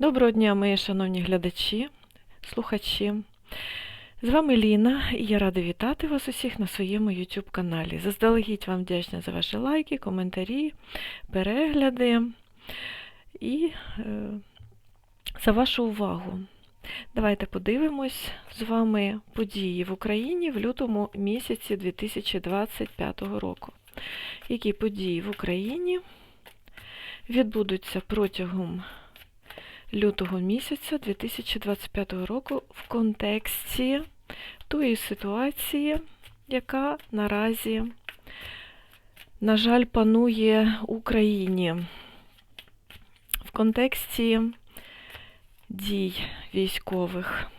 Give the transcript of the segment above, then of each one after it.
Доброго дня, мої шановні глядачі, слухачі. З вами Ліна, і я рада вітати вас усіх на своєму YouTube каналі. Заздалегідь вам вдячна за ваші лайки, коментарі, перегляди і е, за вашу увагу. Давайте подивимось з вами події в Україні в лютому місяці 2025 року. Які події в Україні відбудуться протягом лютого місяця 2025 року в контексті тої ситуації, яка наразі, на жаль, панує Україні. В контексті дій військових.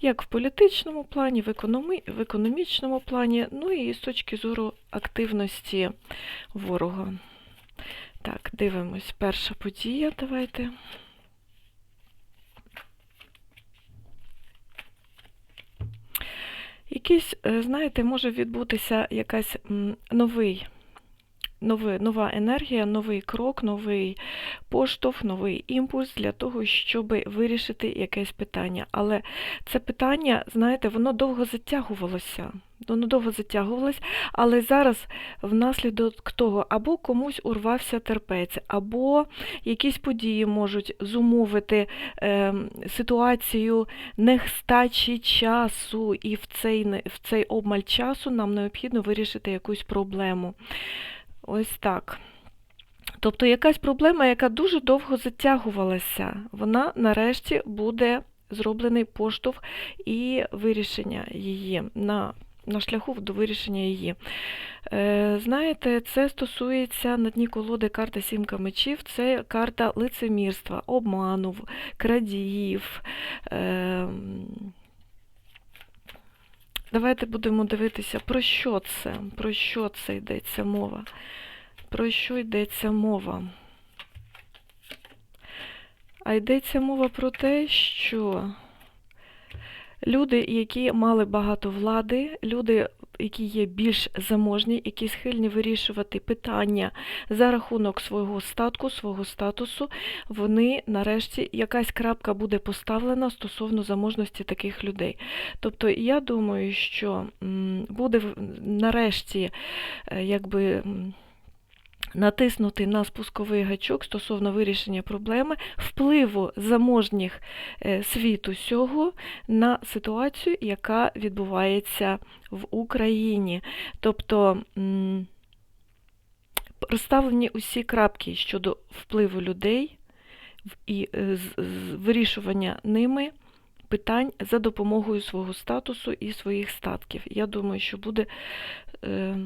Як в політичному плані, в, економі... в економічному плані, ну і з точки зору активності ворога. Так, дивимось. Перша подія, давайте. Якийсь, е, знаєте, може відбутися якась новий, новий, нова енергія, новий крок, новий поштовх, новий імпульс для того, щоб вирішити якесь питання. Але це питання, знаєте, воно довго затягувалося. Воно довго затягувалось, але зараз внаслідок того або комусь урвався терпець, або якісь події можуть зумовити е, ситуацію нестачі часу, і в цей, в цей обмаль часу нам необхідно вирішити якусь проблему. Ось так. Тобто якась проблема, яка дуже довго затягувалася, вона нарешті буде зроблений поштовх і вирішення її на, на шляху до вирішення її. Е, знаєте, це стосується на дні колоди карта Сімка мечів, це карта лицемірства, обману, крадіїв. Е, Давайте будемо дивитися, про що це, про що це йдеться мова. Про що йдеться мова? А йдеться мова про те, що люди, які мали багато влади, люди, які є більш заможні, які схильні вирішувати питання за рахунок свого статку, свого статусу, вони нарешті якась крапка буде поставлена стосовно заможності таких людей. Тобто, я думаю, що буде нарешті е, якби. Натиснути на спусковий гачок стосовно вирішення проблеми впливу заможніх е, світу сього на ситуацію, яка відбувається в Україні. Тобто розставлені усі крапки щодо впливу людей і е, вирішування ними питань за допомогою свого статусу і своїх статків. Я думаю, що буде. е,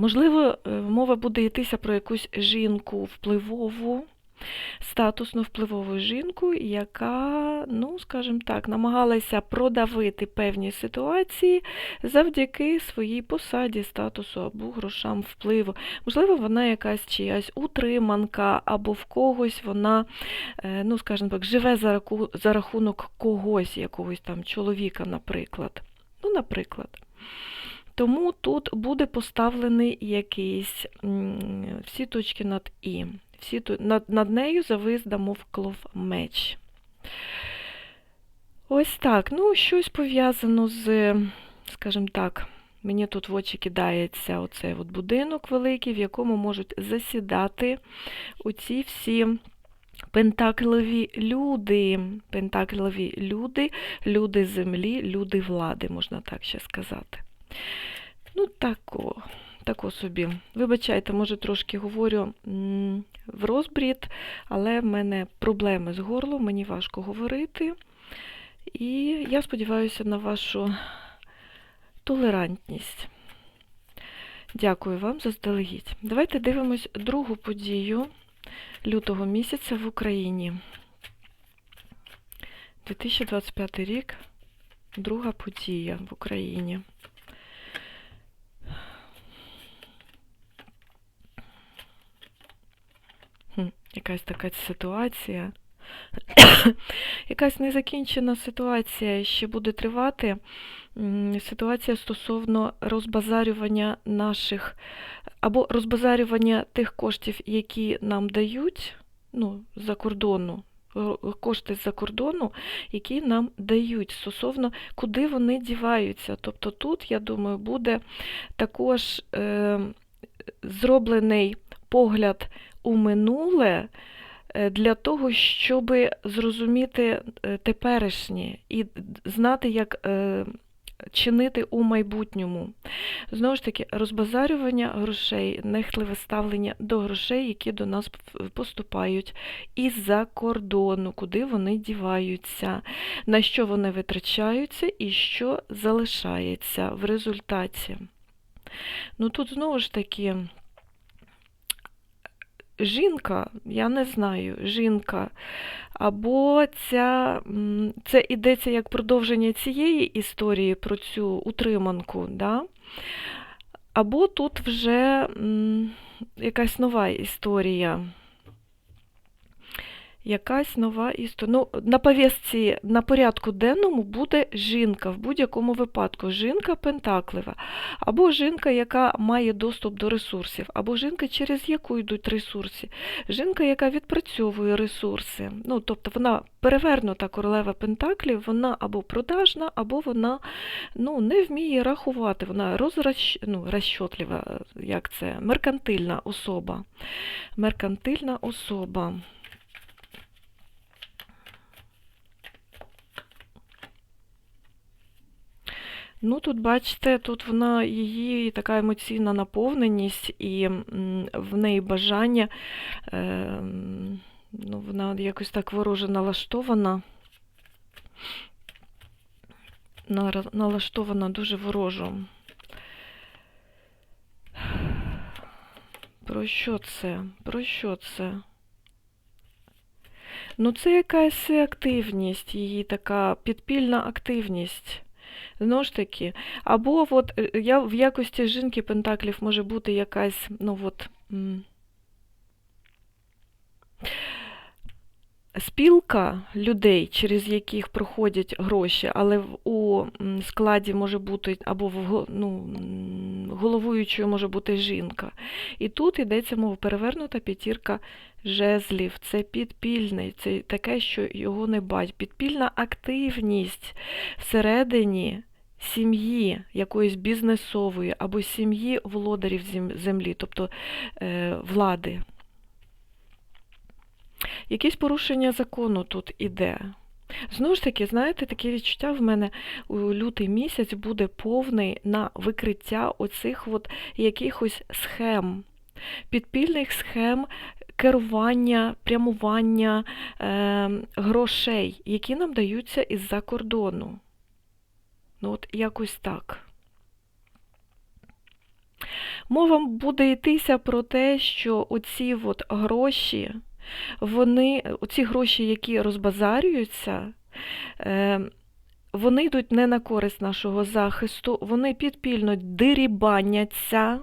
Можливо, е, мова буде йтися про якусь жінку впливову, статусну впливову жінку, яка, ну, скажімо так, намагалася продавити певні ситуації завдяки своїй посаді, статусу або грошам впливу. Можливо, вона якась чиясь утриманка, або в когось вона, е, ну, скажімо так, живе за рахунок когось, якогось там чоловіка, наприклад. Ну, наприклад. Тому тут буде поставлений якийсь всі точки над І. Всі, над, над нею завис дамовклов меч. Ось так. Ну, щось пов'язано з, скажімо так, мені тут в очі кидається оцей от будинок великий, в якому можуть засідати оці всі пентаклові люди. Пентаклові люди, люди землі, люди влади, можна так ще сказати. Ну, тако, тако собі. Вибачайте, може, трошки говорю в розбрід, але в мене проблеми з горлом, мені важко говорити. І я сподіваюся на вашу толерантність. Дякую вам заздалегідь. Давайте дивимось другу подію лютого місяця в Україні. 2025 рік, друга подія в Україні. Якась така ситуація. Якась незакінчена ситуація ще буде тривати. Ситуація стосовно розбазарювання наших або розбазарювання тих коштів, які нам дають, ну, з-за кордону, кошти з-за кордону, які нам дають стосовно, куди вони діваються. Тобто тут, я думаю, буде також е, зроблений погляд у минуле е, для того, щоб зрозуміти е, теперішнє і знати, як е, чинити у майбутньому. Знову ж таки, розбазарювання грошей, нехтливе ставлення до грошей, які до нас поступають із-за кордону, куди вони діваються, на що вони витрачаються і що залишається в результаті. Ну тут знову ж таки. Жінка, я не знаю, жінка, або ця, це йдеться як продовження цієї історії про цю утриманку, да? або тут вже якась нова історія. Якась нова історія. Ну, на повістці, на порядку денному буде жінка в будь-якому випадку. Жінка пентаклева, або жінка, яка має доступ до ресурсів, або жінка, через яку йдуть ресурси. Жінка, яка відпрацьовує ресурси. Ну, тобто вона перевернута королева пентаклів, вона або продажна, або вона ну, не вміє рахувати. Вона розращ... ну, розчотлива, як це, меркантильна особа. Меркантильна особа. Ну, тут, бачите, тут вона її така емоційна наповненість і в неї бажання, е, ну, вона якось так вороже налаштована. Налаштована дуже ворожо. Про що це? Про що це? Ну, це якась активність, її така підпільна активність. Знову ж таки, або от е, я в якості жінки Пентаклів може бути якась, ну от. Спілка людей, через яких проходять гроші, але у складі може бути або в ну, головуючою може бути жінка. І тут йдеться мова перевернута п'ятірка жезлів. Це підпільне, це таке, що його не бачать. Підпільна активність всередині сім'ї якоїсь бізнесової або сім'ї володарів землі, тобто е, влади. Якесь порушення закону тут іде. Знову ж таки, знаєте, таке відчуття в мене у лютий місяць буде повний на викриття оцих от якихось схем, підпільних схем керування, прямування е, грошей, які нам даються із-за кордону. Ну, от якось так. Мова буде йтися про те, що оці от гроші, вони, оці гроші, які розбазарюються, е, вони йдуть не на користь нашого захисту, вони підпільно дерібаняться.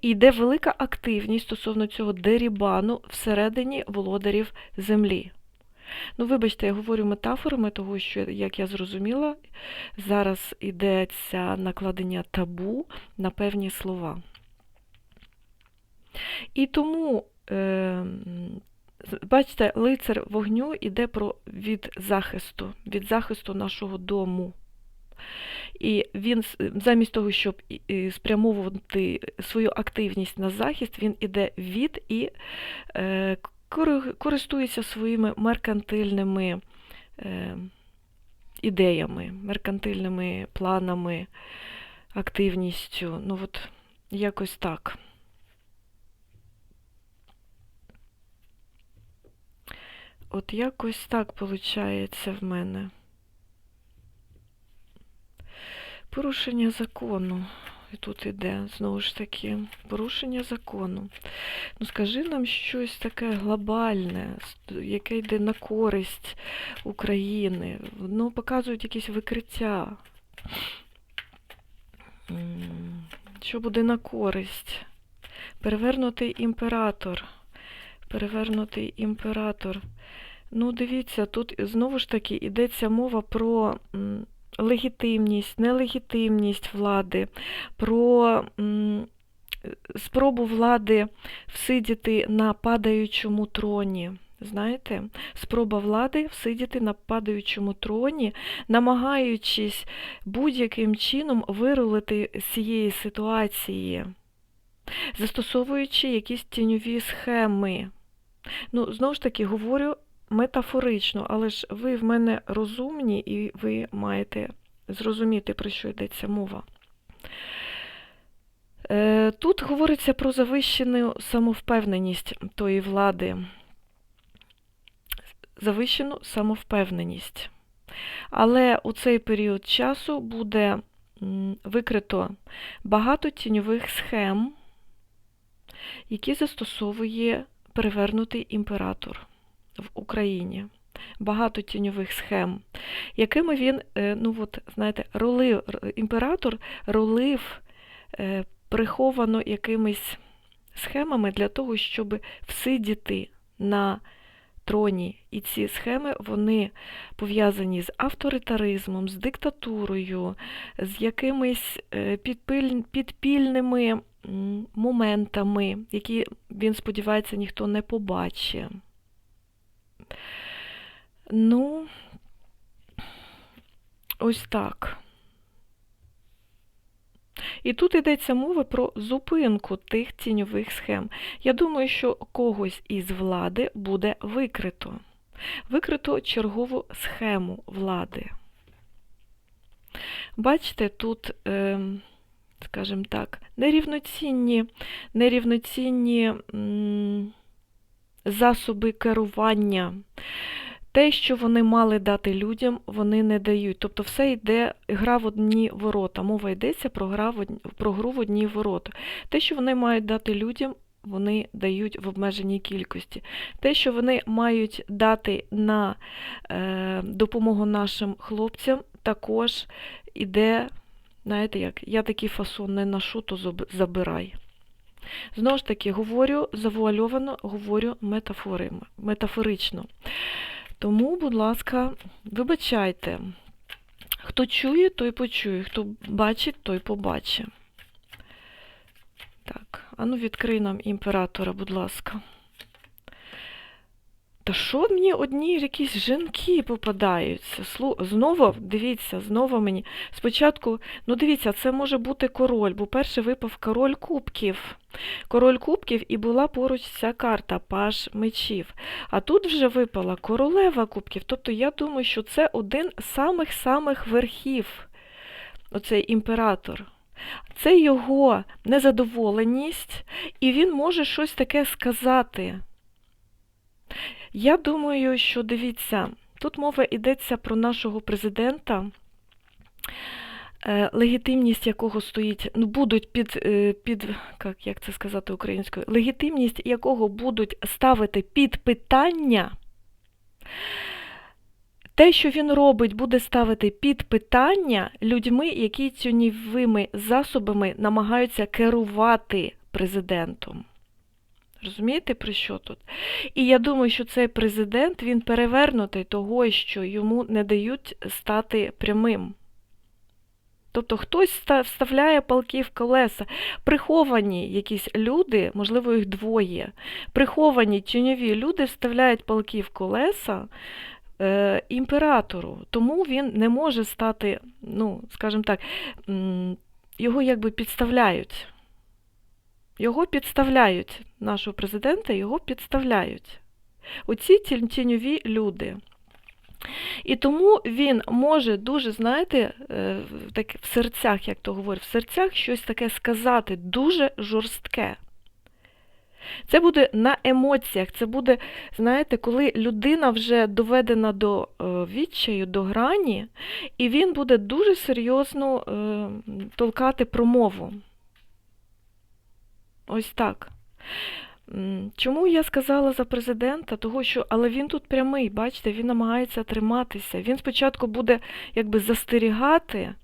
І йде велика активність стосовно цього дерібану всередині володарів землі. Ну, вибачте, я говорю метафорами, того, що, як я зрозуміла, зараз йдеться накладення табу на певні слова. І тому, е, бачите, лицар вогню йде про від захисту, від захисту нашого дому. І він замість того, щоб спрямовувати свою активність на захист, він іде від і е, користується своїми меркантильними е, ідеями, меркантильними планами, активністю. Ну от якось так. От якось так виходить в мене. Порушення закону. І тут іде, знову ж таки, порушення закону. Ну, скажи нам щось таке глобальне, яке йде на користь України. Ну, показують якісь викриття. Що буде на користь? Перевернутий імператор. Перевернутий імператор. Ну, дивіться, тут знову ж таки йдеться мова про легітимність, нелегітимність влади, про спробу влади всидіти на падаючому троні. Знаєте, спроба влади всидіти на падаючому троні, намагаючись будь-яким чином вирулити з цієї ситуації, застосовуючи якісь тіньові схеми. Ну, знову ж таки, говорю метафорично, але ж ви в мене розумні і ви маєте зрозуміти, про що йдеться мова. Е, Тут говориться про завищену самовпевненість тої влади, завищену самовпевненість. Але у цей період часу буде викрито багато тіньових схем, які застосовує перевернутий імператор в Україні. Багато тіньових схем, якими він, е, ну от, знаєте, ролив, імператор ролив е, приховано якимись схемами для того, щоб всидіти на троні. І ці схеми вони пов'язані з авторитаризмом, з диктатурою, з якимись е, підпільними моментами, які, він сподівається, ніхто не побачить. Ну, ось так. І тут йдеться мова про зупинку тих тіньових схем. Я думаю, що когось із влади буде викрито. Викрито чергову схему влади. Бачите, тут, ем, скажімо так, нерівноцінні, нерівноцінні засоби керування. Те, що вони мали дати людям, вони не дають. Тобто все йде гра в одні ворота. Мова йдеться про гра в, про гру в одні ворота. Те, що вони мають дати людям, вони дають в обмеженій кількості. Те, що вони мають дати на е, допомогу нашим хлопцям, також іде, знаєте як, я такий фасон не ношу, то забирай. Знову ж таки, говорю завуальовано, говорю метафорично. Тому, будь ласка, вибачайте, хто чує, той почує, хто бачить, той побачить. Так, а ну відкрий нам імператора, будь ласка. Та що мені одні якісь жінки попадаються? Знову, дивіться, знову мені. Спочатку, ну дивіться, це може бути король, бо перший випав король кубків. Король кубків і була поруч ця карта паж мечів. А тут вже випала королева кубків. Тобто я думаю, що це один з самих-самих верхів, оцей імператор. Це його незадоволеність, і він може щось таке сказати. Я думаю, що дивіться, тут мова йдеться про нашого президента, е, легітимність якого стоїть, ну, будуть під, е, під як, це сказати українською, легітимність якого будуть ставити під питання. Те, що він робить, буде ставити під питання людьми, які тюнівими засобами намагаються керувати президентом. Розумієте, про що тут? І я думаю, що цей президент він перевернутий того, що йому не дають стати прямим. Тобто хтось вставляє палки в колеса. Приховані якісь люди, можливо, їх двоє, приховані тіньові люди вставляють палки в колеса е, імператору, тому він не може стати, ну, скажімо так, його якби підставляють. Його підставляють, нашого президента, його підставляють. Оці тіньові люди. І тому він може дуже, знаєте, е, так, в серцях, як то говорять, в серцях щось таке сказати, дуже жорстке. Це буде на емоціях, це буде, знаєте, коли людина вже доведена до е, відчаю, до грані, і він буде дуже серйозно е, толкати промову. Ось так. Чому я сказала за президента? Того, що, Але він тут прямий, бачите, він намагається триматися. Він спочатку буде якби застерігати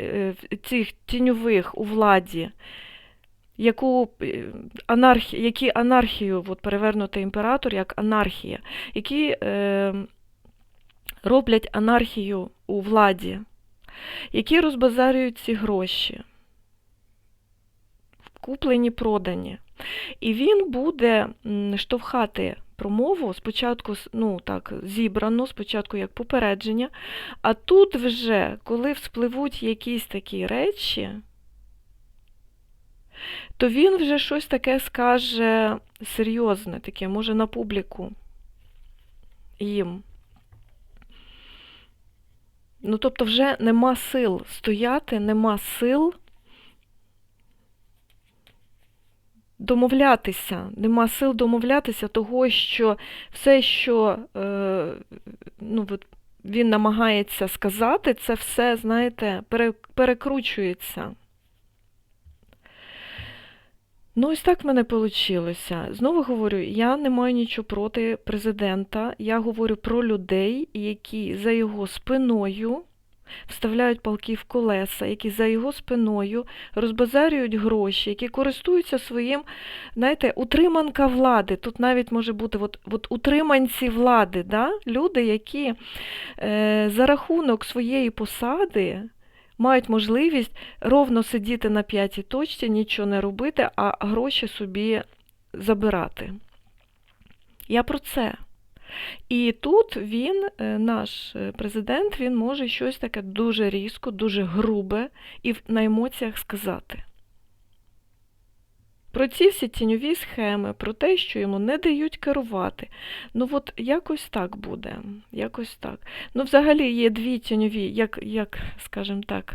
е, цих тіньових у владі, яку е, анархі, які анархію, от перевернутий імператор, як анархія, які е, роблять анархію у владі, які розбазарюють ці гроші куплені, продані. І він буде штовхати промову спочатку ну, так, зібрано, спочатку як попередження, а тут вже, коли вспливуть якісь такі речі, то він вже щось таке скаже серйозне, таке, може, на публіку їм. Ну, тобто, вже нема сил стояти, нема сил домовлятися, нема сил домовлятися того, що все, що е, ну, от він намагається сказати, це все, знаєте, перекручується. Ну, ось так в мене вийшло. Знову говорю, я не маю нічого проти президента. Я говорю про людей, які за його спиною вставляють палки в колеса, які за його спиною розбазарюють гроші, які користуються своїм, знаєте, утриманка влади. Тут навіть може бути от, от утриманці влади, да? люди, які е, за рахунок своєї посади мають можливість ровно сидіти на п'ятій точці, нічого не робити, а гроші собі забирати. Я про це. І тут він, е, наш е, президент, він може щось таке дуже різко, дуже грубе і на емоціях сказати. Про ці всі тіньові схеми, про те, що йому не дають керувати. Ну от якось так буде. Якось так. Ну, взагалі є дві тіньові, як, як скажімо так,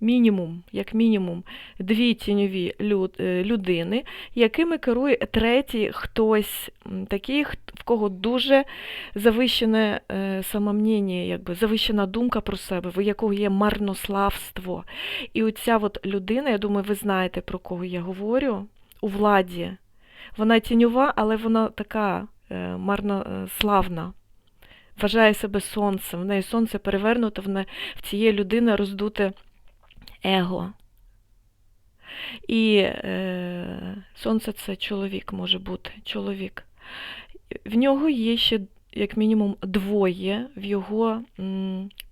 мінімум, як мінімум, дві тіньові е, людини, якими керує третій хтось, такий, в кого дуже завищене е, самомніння, якби завищена думка про себе, в якого є марнославство. І оця от людина, я думаю, ви знаєте, про кого я говорю, у владі. Вона тіньова, але вона така е, марнославна. Вважає себе сонцем. В неї сонце перевернуте, в, не, в цієї людини роздуте его. І е, сонце це чоловік може бути. Чоловік. В нього є ще як мінімум двоє в його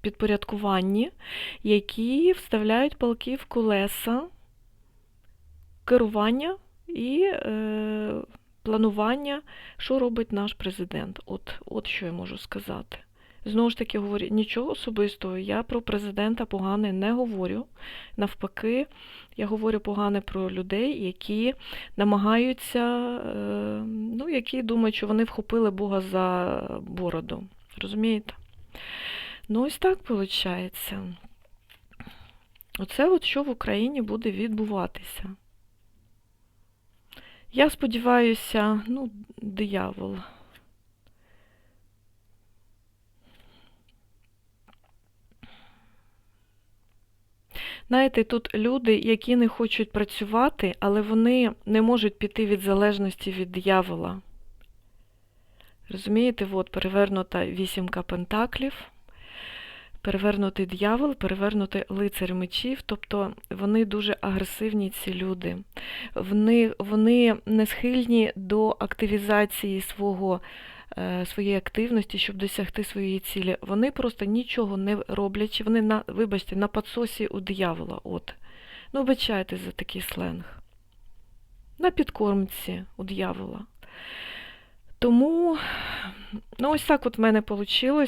підпорядкуванні, які вставляють палки в колеса керування і е, планування, що робить наш президент. От, от що я можу сказати. Знову ж таки, говорю, нічого особистого, я про президента погане не говорю. Навпаки, я говорю погане про людей, які намагаються, е, ну, які думають, що вони вхопили Бога за бороду. Розумієте? Ну, ось так виходить. Оце от що в Україні буде відбуватися. Я сподіваюся, ну, диявол. Знаєте, тут люди, які не хочуть працювати, але вони не можуть піти від залежності від диявола. Розумієте, от перевернута вісімка пентаклів, перевернутий дьявол, перевернутий лицар мечів, тобто вони дуже агресивні, ці люди. Вони, вони не схильні до активізації свого своєї активності, щоб досягти своєї цілі. Вони просто нічого не роблячи, вони на, вибачте, на підсосі у диявола. От. Ну, вибачайте за такий сленг. На підкормці у диявола. Тому, ну, ось так от в мене вийшло.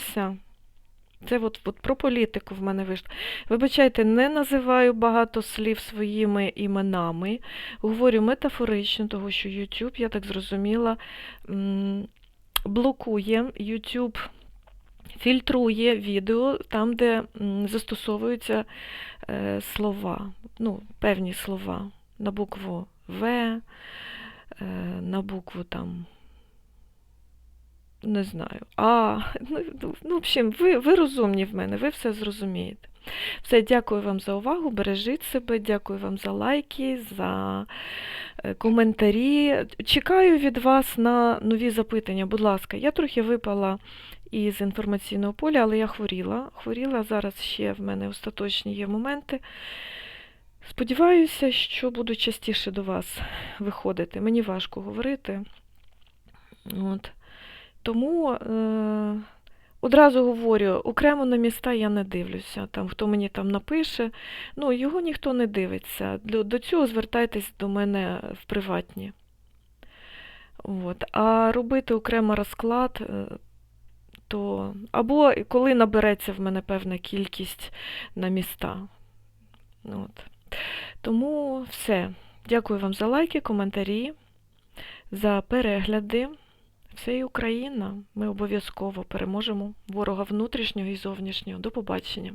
Це от, от про політику в мене вийшло. Вибачайте, не називаю багато слів своїми іменами. Говорю метафорично, того що YouTube, я так зрозуміла, блокує YouTube, фільтрує відео там, де застосовуються е, слова, ну, певні слова на букву В, е, на букву там. Не знаю. А, ну, ну, в общем, ви, ви розумні в мене, ви все зрозумієте. Все, дякую вам за увагу, бережіть себе, дякую вам за лайки, за е, коментарі. Чекаю від вас на нові запитання, будь ласка. Я трохи випала із інформаційного поля, але я хворіла. Хворіла, зараз ще в мене остаточні є моменти. Сподіваюся, що буду частіше до вас виходити. Мені важко говорити. От. Тому е, Одразу говорю, окремо на міста я не дивлюся. Там, хто мені там напише, ну, його ніхто не дивиться. До, цього звертайтесь до мене в приватні. От. А робити окремо розклад, е, то або коли набереться в мене певна кількість на міста. От. Тому все. Дякую вам за лайки, коментарі, за перегляди. Все і Україна. Ми обов'язково переможемо ворога внутрішнього і зовнішнього. До побачення.